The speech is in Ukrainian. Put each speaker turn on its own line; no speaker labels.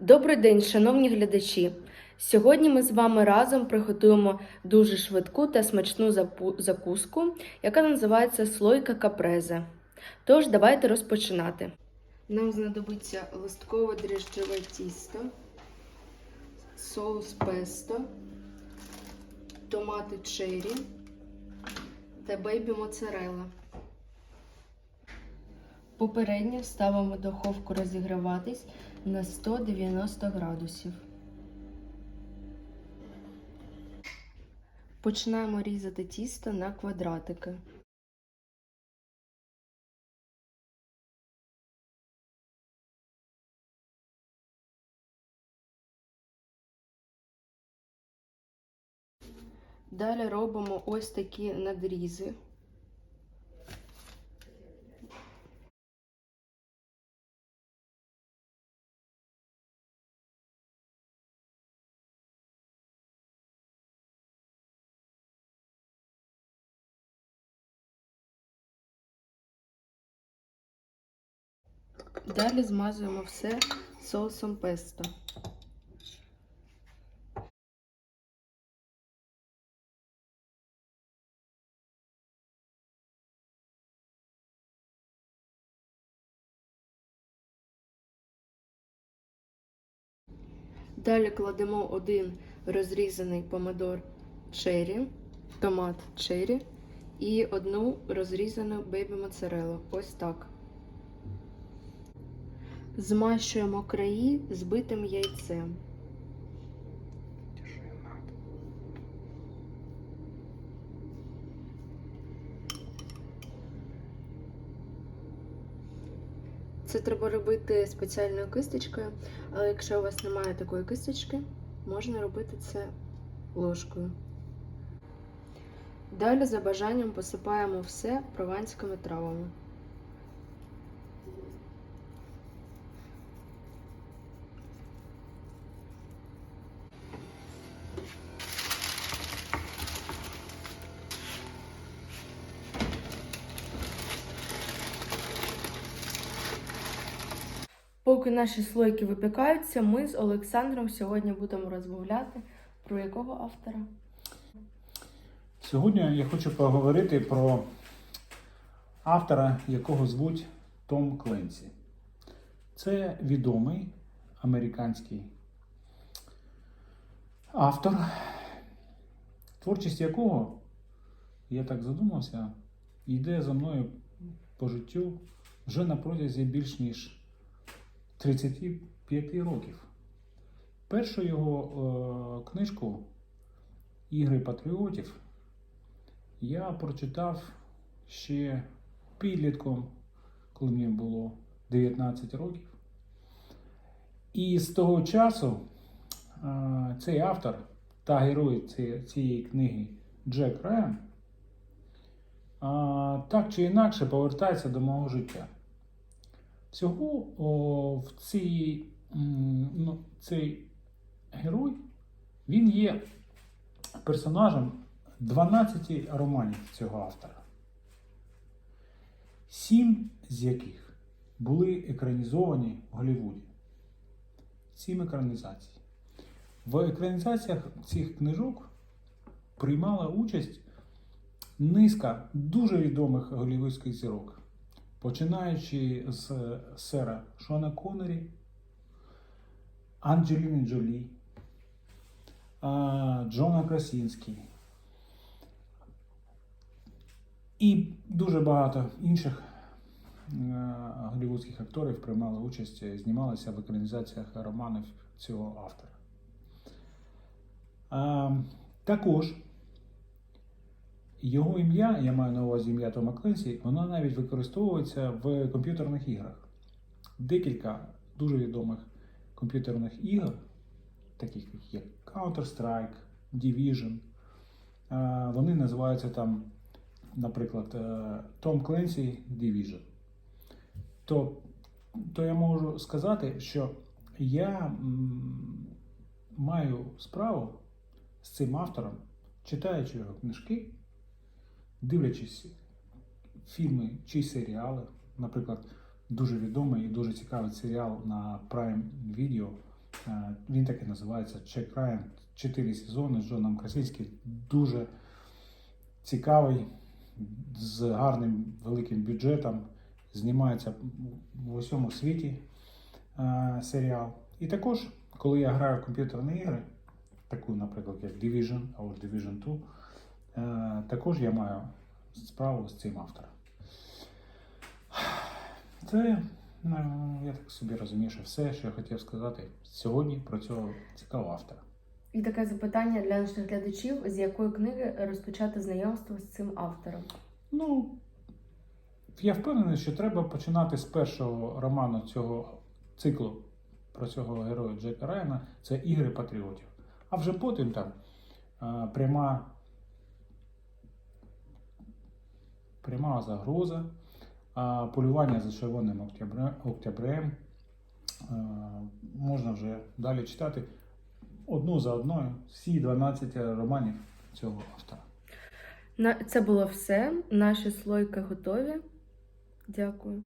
Добрий день, шановні глядачі! Сьогодні ми з вами разом приготуємо дуже швидку та смачну закуску, яка називається слойка капрезе. Тож, давайте розпочинати. Нам знадобиться листкове дріжджове тісто, соус песто, томати черрі та бейбі моцарелла. Попередньо ставимо духовку розігріватись на 190 градусів. Починаємо різати тісто на квадратики. Далі робимо ось такі надрізи. Далі змазуємо все соусом песто. Далі кладемо один розрізаний помидор черрі, томат черрі і одну розрізану бейбі моцарелу. Ось так. Змащуємо краї збитим яйцем. Це треба робити спеціальною кисточкою, але якщо у вас немає такої кисточки, можна робити це ложкою. Далі за бажанням посипаємо все прованськими травами. Поки наші слойки випікаються, ми з Олександром сьогодні будемо розмовляти про якого автора?
Сьогодні я хочу поговорити про автора, якого звуть Том Кленсі. Це відомий американський автор, творчість якого, я так задумався, йде за мною по життю вже на протязі більш ніж 35 років. Першу його е, книжку Ігри патріотів я прочитав ще підлітком, коли мені було 19 років. І з того часу е, цей автор та герой ці- цієї книги Джек Райан е, так чи інакше повертається до мого життя. Всього о, в цій, ну, цей герой він є персонажем 12 романів цього автора, сім з яких були екранізовані в Голлівуді. Сім екранізацій. В екранізаціях цих книжок приймала участь низка дуже відомих голлівудських зірок, починаючи з сера Шона Коннері, Анджеліни Джолі, Джона Красінський і дуже багато інших е, голлівудських акторів приймали участь, е, знімалися в екранізаціях романів цього автора. Також його ім'я, я маю на увазі ім'я Тома Кленсі, воно навіть використовується в комп'ютерних іграх. Декілька дуже відомих комп'ютерних ігор, таких як Counter-Strike, Division, е, вони називаються там, наприклад, е, Tom Clancy Division. То, то я можу сказати, що я маю справу з цим автором, читаючи його книжки, дивлячись фільми чи серіали, наприклад, дуже відомий і дуже цікавий серіал на Prime Video Е, Він так і називається Чек Райан. Чотири сезони з Джоном Красицьким. Дуже цікавий, з гарним великим бюджетом. Знімається в усьому світі е, серіал. І також, коли я граю в комп'ютерні ігри, таку, наприклад, як Division або Division 2, е, також я маю справу з цим автором. Це, ну, я так собі розумію, що все, що я хотів сказати сьогодні про цього цікавого автора.
І таке запитання для наших глядачів: з якої книги розпочати знайомство з цим автором?
Ну, я впевнений, що треба починати з першого роману цього циклу про цього героя Джека Райана це Ігри патріотів. А вже потім там е, пряма, пряма загроза, полювання за червоним октябрем. Можна вже далі читати одну за одною всі 12 романів цього автора.
Це було все. Наші слойки готові. Дякую.